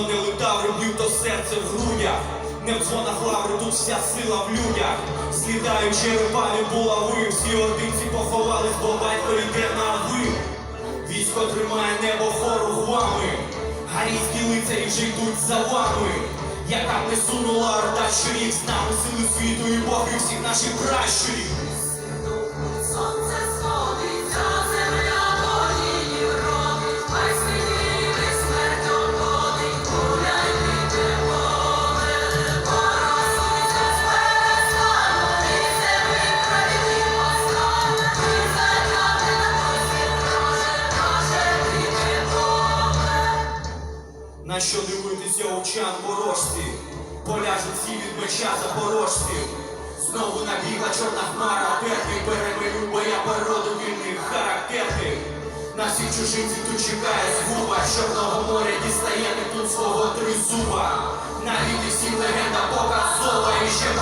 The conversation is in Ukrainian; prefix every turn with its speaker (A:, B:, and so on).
A: де летаври б'ють то серце в грудях. Не в дзвонах лаври, тут вся сила в людях. Слідають черепами булави, всі ординці поховались, бо батько йде на ви. Військо тримає небо хорогвами, Гарійські лицарі вже йдуть за вами. Яка не сунула орда, що їх з нами сили світу і боги всіх наших пращурів.
B: На
A: що дивитися овчан ворожці, поляжуть всі від меча запорожців. Знову набігла чорна хмара, петлі перемилюють я породу вільних характерних. На всіх чужинців тут чекає згуба, чорного моря дістає не тут свого тризуба. на всім легенда показова і ще.